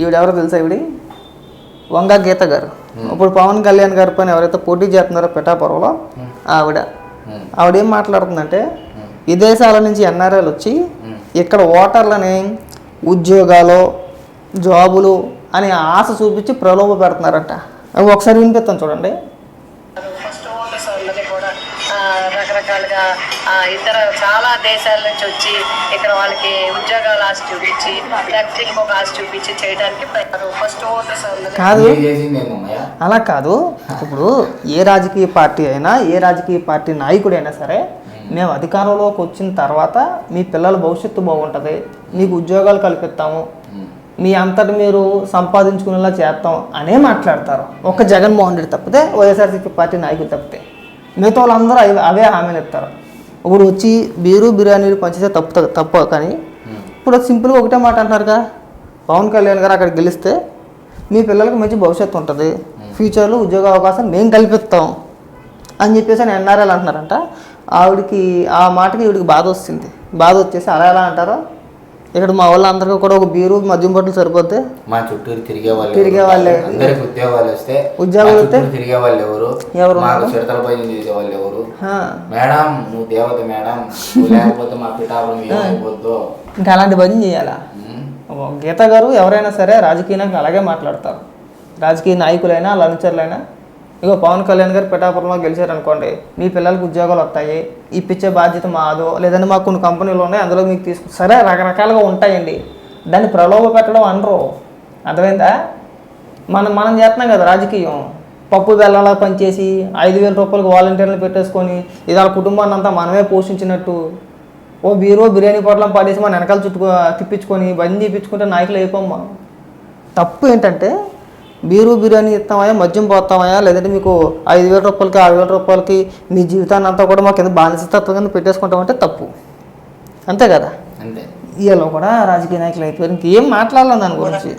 ఈవిడెవరో తెలుసా ఈవిడి? వంగ గీత గారు. ఇప్పుడు పవన్ కళ్యాణ్ గారి పైన ఎవరైతే పోటీ చేస్తున్నారో పిఠాపురంలో ఆవిడ. ఆవిడ ఏం మాట్లాడుతుందంటే విదేశాల నుంచి ఎన్ఆర్ఐలు వచ్చి. ఇక్కడ ఓటర్లని ఉద్యోగాలు జాబులు అని ఆశ చూపించి ప్రలోభ పెడుతున్నారట. ఒకసారి వినిపిస్తాను చూడండి. అన్నది కూడా రకరకాలుగా ఆ, ఇతర చాలా దేశాల నుంచి వచ్చి ఇక్కడ వాళ్ళకి ఉద్యోగాల ఆశ చూపించి లేకపోతే ఇంకొక ఆశ చూపించి చేయడానికి ఫస్ట్ ఓటర్స్ కాదు. అలా కాదు. ఇప్పుడు ఏ రాజకీయ పార్టీ అయినా ఏ రాజకీయ పార్టీ నాయకుడైనా సరే మేము. అధికారంలోకి వచ్చిన తర్వాత మీ పిల్లల భవిష్యత్తు బాగుంటుంది. మీకు ఉద్యోగాలు కల్పిస్తాము. మీ అంతటి మీరు సంపాదించుకునేలా చేస్తాం అనే మాట్లాడతారు. ఒక్క జగన్మోహన్ రెడ్డి తప్పితే వైఎస్ఆర్సీపీ పార్టీ నాయకులు తప్పితే. మిగతా వాళ్ళందరూ అవి అవే హామీలు ఇస్తారు ఇప్పుడు వచ్చి బీరు బిర్యానీలు పంచితే తప్పు తప్పు కానీ ఇప్పుడు సింపుల్గా ఒకటే మాట అంటున్నారుగా పవన్ కళ్యాణ్ గారు అక్కడ గెలిస్తే మీ పిల్లలకు మంచి భవిష్యత్తు ఉంటుంది. ఫ్యూచర్లో ఉద్యోగ అవకాశం మేము కల్పిస్తాం అని చెప్పేసి అని ఎన్ఆర్ఎల్ అంటున్నారంట. ఆవిడకి ఆ మాటకి ఈవిడికి బాధ వస్తుంది. బాధ వచ్చేసి అలా ఎలా అంటారో ఇక్కడ మా వాళ్ళందరికీ కూడా ఒక బీరు మద్యం బట్టలు సరిపోతే మా చుట్టూరు తిరిగే వాళ్ళు తిరిగే? వాళ్ళే. అందరికి ఉద్యోగాలు వస్తే ఉద్యోగాలు వస్తే? తిరిగే వాళ్ళు ఎవరు ఎవరు మాకు? చిడతల భయం చేసే వాళ్ళు ఎవరు మేడం నువ్వు దేవత మేడం లేకపోతే మా పిఠాపురం ఏమైపోద్దో ఇంకా అలాంటి భజన చేయాలా గీత గారు ఎవరైనా సరే రాజకీయ నాయకులు అలాగే మాట్లాడతారు రాజకీయ నాయకులైనా లంచర్లైనా ఇగో పవన్ కళ్యాణ్ గారు పిఠాపురంలో గెలిచారనుకోండి మీ పిల్లలకు ఉద్యోగాలు వస్తాయి ఇప్పించే బాధ్యత మాదో లేదంటే మాకు కొన్ని కంపెనీలు ఉన్నాయి అందులో మీకు తీసుకు సరే రకరకాలుగా ఉంటాయండి. దాన్ని ప్రలోభ పెట్టడం అనరు. అర్థమైందా? మనం మనం చేస్తున్నాం కదా రాజకీయం. పప్పు బెల్లంలా పనిచేసి ఐదు వేల రూపాయలకు వాలంటీర్లు పెట్టేసుకొని ఇది వాళ్ళ కుటుంబాన్ని అంతా మనమే పోషించినట్టు ఓ బీరో బిర్యానీ పొట్లం పడేసి మన వెనకాల చుట్టుకో తిప్పించుకొని బంద్ చేయించుకుంటే నాయకులు అయిపోమ్మా. తప్పు ఏంటంటే బీరు బిర్యానీ ఇస్తామయ్యా మద్యం పోతామయ్యా లేదంటే మీకు ఐదు వేల రూపాయలకి ఆరు వేల రూపాయలకి మీ జీవితాన్ని అంతా కూడా మాకు కింద బానిసతత్వం కింద పెట్టేసుకుంటామంటే తప్పు. అంతే కదా? అంతే. వీళ్ళు కూడా రాజకీయ నాయకులు అయిపోయారు. ఇంకేం మాట్లాడాలి దాని గురించి.